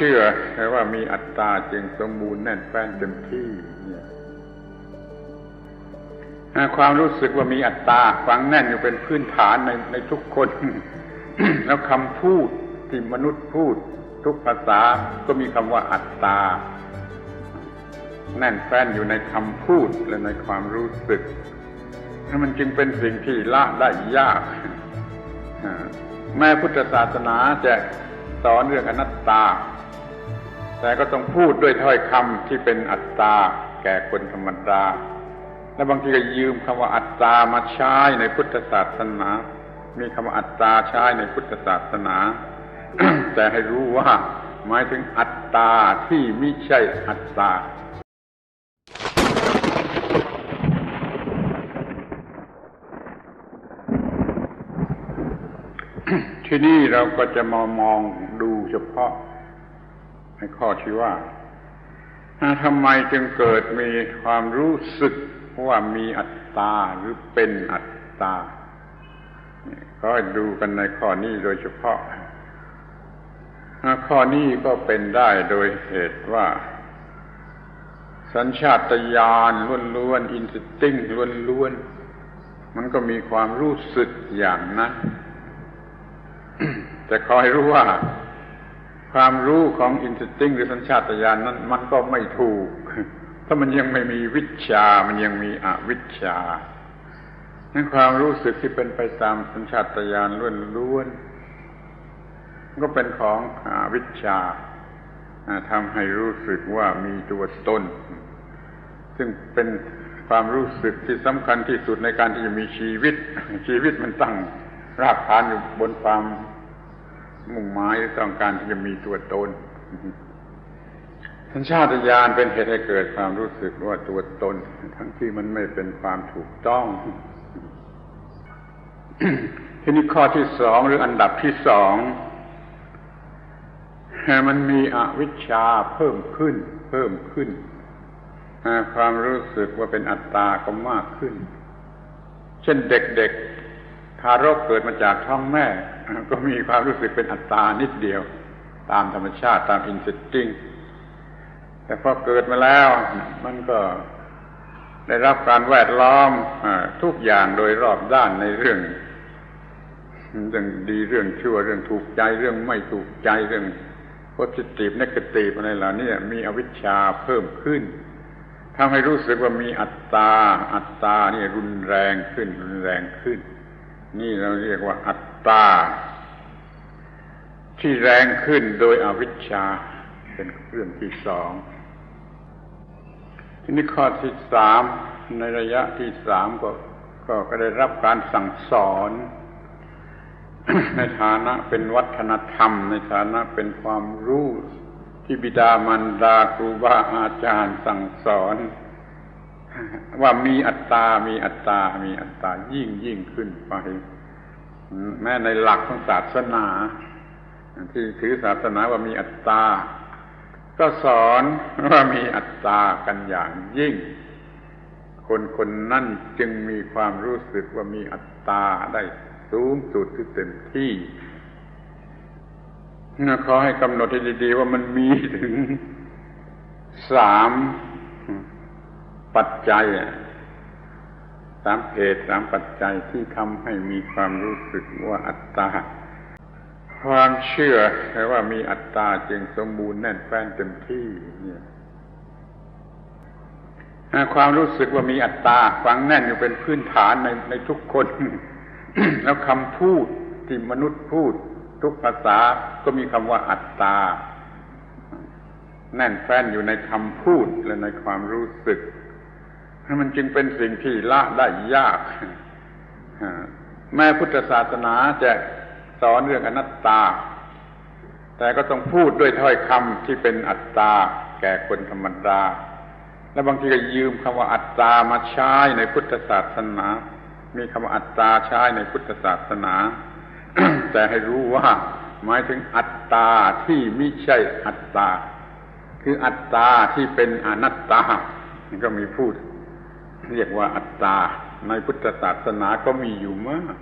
เชื่อว่ามีอัตตาจึงสมบูรณ์แน่นแฟ้นเต็มที่เนี่ยความรู้สึกว่ามีอัตตาฝังแน่นอยู่เป็นพื้นฐานในในทุกคน แล้วคำพูดที่มนุษย์พูด ทุกภาษาก็มีคำว่าอัตตา แน่นแฟ้นอยู่ในคำพูดและในความรู้สึกมันจึงเป็นสิ่งที่ละได้ยากแม้พุทธศาสนาจะสอนเรื่องอนัตตา แต่ก็ต้องพูดด้วยถ้อยคำที่เป็นอัตตาแก่คนธรรมดา และบางทีก็ยืมคำว่าอัตตามาใช้ในพุทธศาสนา มีคำว่าอัตตาใช้ในพุทธศาสนา แต่ให้รู้ว่าหมายถึงอัตตาที่ไม่ใช่อัตตาที่นี่เราก็จะมามองดูเฉพาะ ในข้อที่ว่าทำไมจึงเกิดมีความรู้สึกว่ามีอัตตาหรือเป็นอัตตา ก็ดูกันในข้อนี้โดยเฉพาะ ข้อนี้ก็เป็นได้โดยเหตุว่า สัญชาตญาณล้วนๆอินสติ้งล้วนๆ มันก็มีความรู้สึกอย่างนั้น แต่ขอให้รู้ว่า ความรู้ของอินสติ้งหรือสัญชาตญาณนั้น มันก็ไม่ถูก ถ้ามันยังไม่มีวิชา มันยังมีอวิชานั้นความรู้สึกที่เป็นไปตามสัญชาตญาณล้วนๆ ก็เป็นของอวิชาทำให้รู้สึกว่ามีตัวตน ซึ่งเป็นความรู้สึกที่สำคัญที่สุดในการที่จะมีชีวิต ชีวิตมันตั้งรากฐานอยู่บนความ มุ่งหมายต้องการที่จะมีตัวตนสัญชาตญาณเป็นเหตุให้เกิดความรู้สึกว่าตัวตน ทั้งที่มันไม่เป็นความถูกต้อง ทีนี้ข้อที่สองหรืออันดับที่สองมันมีอวิชชาเพิ่มขึ้น เพิ่มขึ้นความรู้สึกว่าเป็นอัตตาก็มากขึ้น เช่นเด็กๆ ทารกเกิดมาจากท้องแม่ ก็มีความรู้สึกเป็นอัตตานิดเดียว ตามธรรมชาติตามอินสติ้งแต่พอเกิดมาแล้ว มันก็ได้รับการแวดล้อมทุกอย่างโดยรอบด้านในเรื่องเรื่องดีเรื่องชั่วเรื่องถูกใจเรื่องไม่ถูกใจเรื่องโพสิทีฟเนกาทีฟอะไรเหล่านี้มีอวิชชาเพิ่มขึ้นทำให้รู้สึกว่ามีอัตตา อัตตานี่รุนแรงขึ้น รุนแรงขึ้น นี่เราเรียกว่าอัตตา ที่แรงขึ้นโดยอวิชชา เป็นเรื่องที่สอง ทีนี้ข้อที่สามในระยะที่สามก็ก็ก็ได้รับการสั่งสอน ในฐานะเป็นวัฒนธรรม ในฐานะเป็นความรู้ที่บิดามารดาครูบาอาจารย์สั่งสอน ว่ามีอัตตา มีอัตตา มีอัตตายิ่งยิ่งขึ้นไป แม้ในหลักของศาสนา ที่ถือศาสนาว่ามีอัตตา ก็สอนว่ามีอัตตากันอย่างยิ่ง คนคนนั่นจึงมีความรู้สึกว่ามีอัตตาได้สูงสุดที่เต็มที่ขอให้กำหนดให้ดี ๆ ว่ามันมีถึงสาม ปัจจัยสามเหตุสามปัจจัยที่ทำให้มีความรู้สึกว่าอัตตา ความเชื่อว่ามีอัตตาจึงสมบูรณ์แน่นแฟ้นเต็มที่เนี่ยความรู้สึกว่ามีอัตตาฝังแน่นอยู่เป็นพื้นฐานในในทุกคน แล้วคำพูดที่มนุษย์พูด ทุกภาษาก็มีคำว่าอัตตา แน่นแฟ้นอยู่ในคำพูดและในความรู้สึก มันจึงเป็นสิ่งที่ละได้ยากแม้พุทธศาสนาจะสอนเรื่องอนัตตา แต่ก็ต้องพูดด้วยถ้อยคำที่เป็นอัตตาแก่คนธรรมดา และบางทีก็ยืมคำว่าอัตตามาใช้ในพุทธศาสนา มีคำว่าอัตตาใช้ในพุทธศาสนา แต่ให้รู้ว่า หมายถึงอัตตาที่ไม่ใช่อัตตา คืออัตตาที่เป็นอนัตตาก็มีพูด เรียกว่าอัตตาในพุทธศาสนาก็มีอยู่มาก